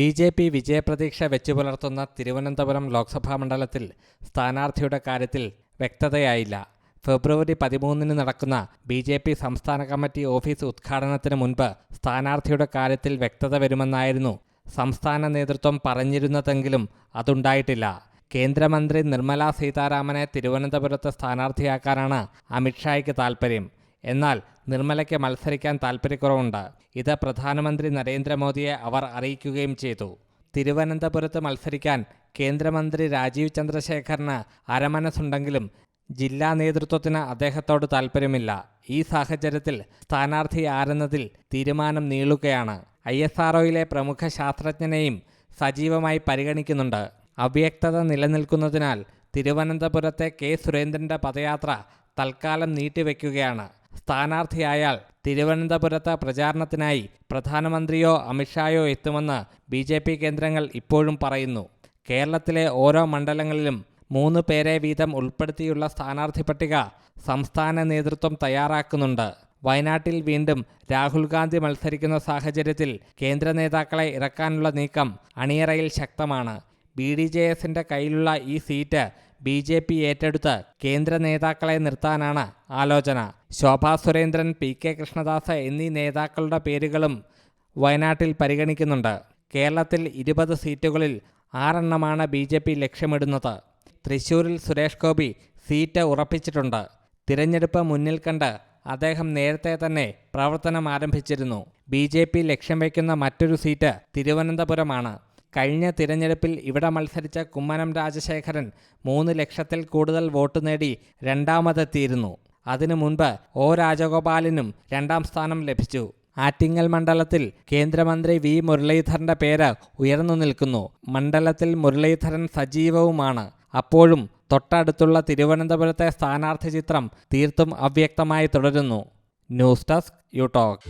B J P വിജയപ്രതീക്ഷ വെച്ചു പുലർത്തുന്ന തിരുവനന്തപുരം ലോക്സഭാ മണ്ഡലത്തിൽ സ്ഥാനാർത്ഥിയുടെ കാര്യത്തിൽ വ്യക്തതയായില്ല. ഫെബ്രുവരി പതിമൂന്നിന് നടക്കുന്ന ബി ജെ പി സംസ്ഥാന കമ്മിറ്റി ഓഫീസ് ഉദ്ഘാടനത്തിന് മുൻപ് സ്ഥാനാർത്ഥിയുടെ കാര്യത്തിൽ വ്യക്തത വരുമെന്നായിരുന്നു സംസ്ഥാന നേതൃത്വം പറഞ്ഞിരുന്നതെങ്കിലും അതുണ്ടായിട്ടില്ല. കേന്ദ്രമന്ത്രി നിർമ്മലാ സീതാരാമനെ തിരുവനന്തപുരത്ത് സ്ഥാനാർത്ഥിയാക്കാനാണ് അമിത്ഷായ്ക്ക് താൽപ്പര്യം. എന്നാൽ നിർമ്മലയ്ക്ക് മത്സരിക്കാൻ താൽപ്പര്യക്കുറവുണ്ട് ഇത് പ്രധാനമന്ത്രി നരേന്ദ്രമോദിയെ അവർ അറിയിക്കുകയും ചെയ്തു. തിരുവനന്തപുരത്ത് മത്സരിക്കാൻ കേന്ദ്രമന്ത്രി രാജീവ് ചന്ദ്രശേഖറിന് അരമനസ്സുണ്ടെങ്കിലും ജില്ലാ നേതൃത്വത്തിന് അദ്ദേഹത്തോട് താൽപ്പര്യമില്ല ഈ സാഹചര്യത്തിൽ സ്ഥാനാർത്ഥി ആരെന്നതിൽ തീരുമാനം നീളുകയാണ്. ഐ എസ് ആർഒയിലെ പ്രമുഖ ശാസ്ത്രജ്ഞനെയും സജീവമായി പരിഗണിക്കുന്നുണ്ട്. അവ്യക്തത നിലനിൽക്കുന്നതിനാൽ തിരുവനന്തപുരത്തെ കെ സുരേന്ദ്രന്റെ പദയാത്ര തൽക്കാലം നീട്ടിവെക്കുകയാണ്. സ്ഥാനാർത്ഥിയായാൽ തിരുവനന്തപുരത്ത് പ്രചാരണത്തിനായി പ്രധാനമന്ത്രിയോ അമിത്ഷായോ എത്തുമെന്ന് ബി ജെ പി കേന്ദ്രങ്ങൾ ഇപ്പോഴും പറയുന്നു. കേരളത്തിലെ ഓരോ മണ്ഡലങ്ങളിലും മൂന്ന് പേരെ വീതം ഉൾപ്പെടുത്തിയുള്ള സ്ഥാനാർത്ഥി പട്ടിക സംസ്ഥാന നേതൃത്വം തയ്യാറാക്കുന്നുണ്ട്. വയനാട്ടിൽ വീണ്ടും രാഹുൽ ഗാന്ധി മത്സരിക്കുന്ന സാഹചര്യത്തിൽ കേന്ദ്ര നേതാക്കളെ ഇറക്കാനുള്ള നീക്കം അണിയറയിൽ ശക്തമാണ്. ബി ഡി ജെ എസിന്റെ കയ്യിലുള്ള ഈ സീറ്റ് ബി ജെ പി ഏറ്റെടുത്ത് കേന്ദ്ര നേതാക്കളെ നിർത്താനാണ് ആലോചന. ശോഭാ സുരേന്ദ്രൻ പി കെ കൃഷ്ണദാസ് എന്നീ നേതാക്കളുടെ പേരുകളും വയനാട്ടിൽ പരിഗണിക്കുന്നുണ്ട്. കേരളത്തിൽ ഇരുപത് സീറ്റുകളിൽ ആറെണ്ണമാണ് ബി ജെ പി ലക്ഷ്യമിടുന്നത്. തൃശൂരിൽ സുരേഷ് ഗോപി സീറ്റ് ഉറപ്പിച്ചിട്ടുണ്ട്. തിരഞ്ഞെടുപ്പ് മുന്നിൽ കണ്ട് അദ്ദേഹം നേരത്തെ തന്നെ പ്രവർത്തനം ആരംഭിച്ചിരുന്നു. ബി ജെ പി ലക്ഷ്യം വയ്ക്കുന്ന മറ്റൊരു സീറ്റ് തിരുവനന്തപുരമാണ്. കഴിഞ്ഞ തിരഞ്ഞെടുപ്പിൽ ഇവിടെ മത്സരിച്ച കുമ്മനം രാജശേഖരൻ മൂന്ന് ലക്ഷത്തിൽ കൂടുതൽ വോട്ട് നേടി രണ്ടാമതെത്തിയിരുന്നു. അതിനു മുൻപ് ഒ. രാജഗോപാലിനും രണ്ടാം സ്ഥാനം ലഭിച്ചു. ആറ്റിങ്ങൽ മണ്ഡലത്തിൽ കേന്ദ്രമന്ത്രി വി. മുരളീധരന്റെ പേര് ഉയർന്നു നിൽക്കുന്നു. മണ്ഡലത്തിൽ മുരളീധരൻ സജീവവുമാണ്. അപ്പോഴും തൊട്ടടുത്തുള്ള തിരുവനന്തപുരത്തെ സ്ഥാനാർത്ഥി ചിത്രം തീർത്തും അവ്യക്തമായി തുടരുന്നു. News desk you talk